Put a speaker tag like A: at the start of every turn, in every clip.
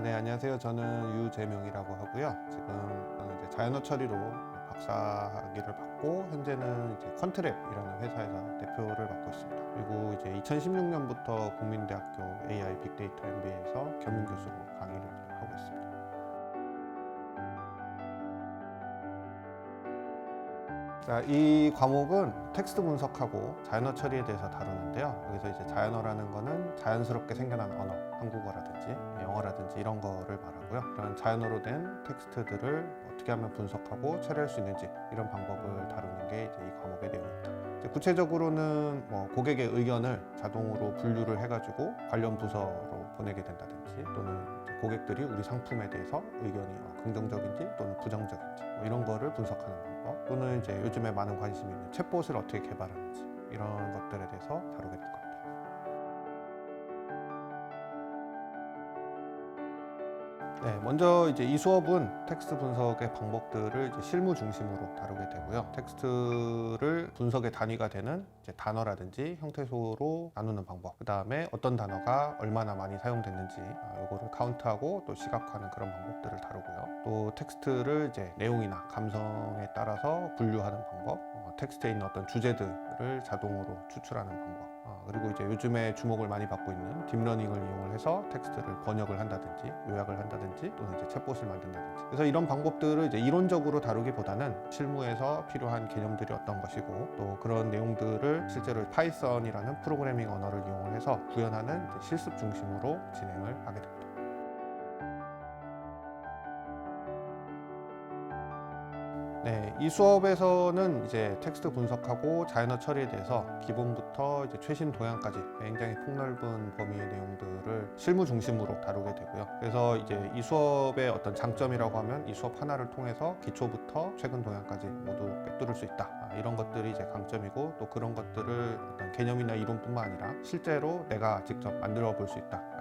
A: 네, 안녕하세요. 저는 유재명이라고 하고요. 지금 이제 자연어 처리로 박사학위를 받고 현재는 이제 컨트랩이라는 회사에서 대표를 맡고 있습니다. 그리고 이제 2016년부터 국민대학교 AI 빅데이터 MBA에서 겸임 교수로 이 과목은 텍스트 분석하고 자연어 처리에 대해서 다루는데요. 여기서 이제 자연어라는 거는 자연스럽게 생겨난 언어, 한국어라든지 영어라든지 이런 거를 말하고요. 그런 자연어로 된 텍스트들을 어떻게 하면 분석하고 처리할 수 있는지 이런 방법을 다루는 게 이제 이 과목의 내용입니다. 구체적으로는 뭐 고객의 의견을 자동으로 분류를 해가지고 관련 부서로 보내게 된다든지 또는 고객들이 우리 상품에 대해서 의견이 어, 긍정적인지 또는 부정적인지 뭐 이런 거를 분석하는 방법 또는 이제 요즘에 많은 관심이 있는 챗봇을 어떻게 개발하는지 이런 것들에 대해서 네, 먼저 이제 이 수업은 텍스트 분석의 방법들을 이제 실무 중심으로 다루게 되고요. 텍스트를 분석의 단위가 되는 이제 단어라든지 형태소로 나누는 방법. 그 다음에 어떤 단어가 얼마나 많이 사용됐는지 아, 요거를 카운트하고 또 시각화하는 그런 방법들을 다루고요. 또 텍스트를 이제 내용이나 감성에 따라서 분류하는 방법. 어, 텍스트에 있는 어떤 주제들을 자동으로 추출하는 방법. 아, 그리고 이제 요즘에 주목을 많이 받고 있는 딥러닝을 이용을 해서 텍스트를 번역을 한다든지 요약을 한다든지 또는 이제 챗봇을 만든다든지 그래서 이런 방법들을 이제 이론적으로 다루기보다는 실무에서 필요한 개념들이 어떤 것이고 또 그런 내용들을 실제로 파이썬이라는 프로그래밍 언어를 이용을 해서 구현하는 실습 중심으로 진행을 하게 됩니다. 네, 이 수업에서는 이제 텍스트 분석하고 자연어 처리에 대해서 기본부터 이제 최신 도양까지 굉장히 폭넓은 범위의 내용들을 실무 중심으로 다루게 되고요. 그래서 이제 이 수업의 어떤 장점이라고 하면 이 수업 하나를 통해서 기초부터 최근 도양까지 모두 꿰뚫을 수 있다. 아, 이런 것들이 이제 강점이고 또 그런 것들을 어떤 개념이나 이론뿐만 아니라 실제로 내가 직접 만들어 볼 수 있다.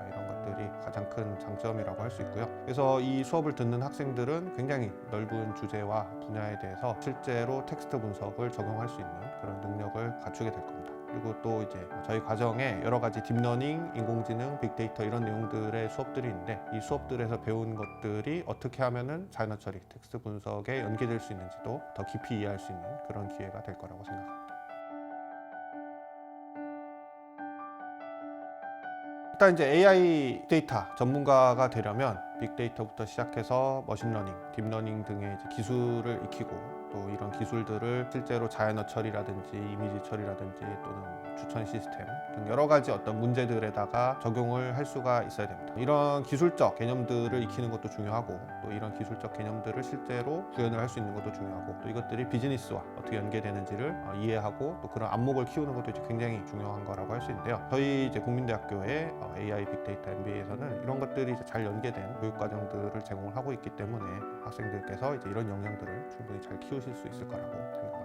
A: 것들이 가장 큰 장점이라고 할 수 있고요. 그래서 이 수업을 듣는 학생들은 굉장히 넓은 주제와 분야에 대해서 실제로 텍스트 분석을 적용할 수 있는 그런 능력을 갖추게 될 겁니다. 그리고 또 이제 저희 과정에 여러 가지 딥러닝, 인공지능, 빅데이터 이런 내용들의 수업들이 있는데 이 수업들에서 배운 것들이 어떻게 하면은 자연어 처리, 텍스트 분석에 연계될 수 있는지도 더 깊이 이해할 수 있는 그런 기회가 될 거라고 생각합니다. 일단 이제 AI 데이터 전문가가 되려면 빅데이터부터 시작해서 머신러닝, 딥러닝 등의 기술을 익히고 또 이런 기술들을 실제로 자연어 처리라든지 이미지 처리라든지 또는 추천 시스템 등 여러 가지 어떤 문제들에다가 적용을 할 수가 있어야 됩니다. 이런 기술적 개념들을 익히는 것도 중요하고 또 이런 기술적 개념들을 실제로 구현을 할 수 있는 것도 중요하고 또 이것들이 비즈니스와 어떻게 연계되는지를 어, 이해하고 또 그런 안목을 키우는 것도 이제 굉장히 중요한 거라고 할 수 있는데요. 저희 이제 국민대학교의 어, AI 빅데이터 MBA에서는 이런 것들이 잘 연계된 교육 과정들을 제공을 하고 있기 때문에 학생들께서 이제 이런 역량들을 충분히 잘 키우실 수 있을 거라고 생각합니다.